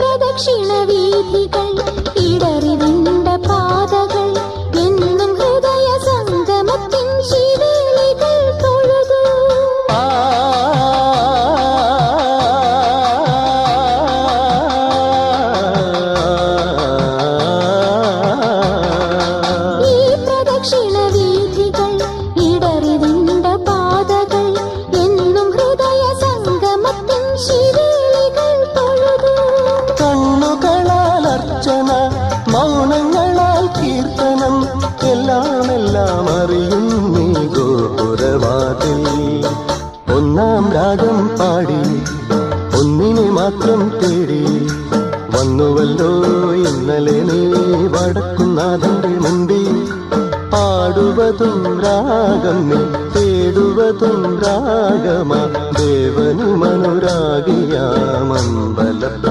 പ്രദക്ഷിണ കീർത്തനം എല്ലാം എല്ലാം അറിയും നീ ഗോപുരവാതിൽ. ഒന്നാം രാഗം പാടി ഒന്നിനെ മാത്രം തേടി. വന്നുവല്ലോ ഇന്നലെ നീ വടക്കുന്നാഥന്റെ മുമ്പിൽ. പാടുവതും രാഗം നീ തേടുവതും രാഗമാ ദേവനു അനുരാഗിയാമമ്പല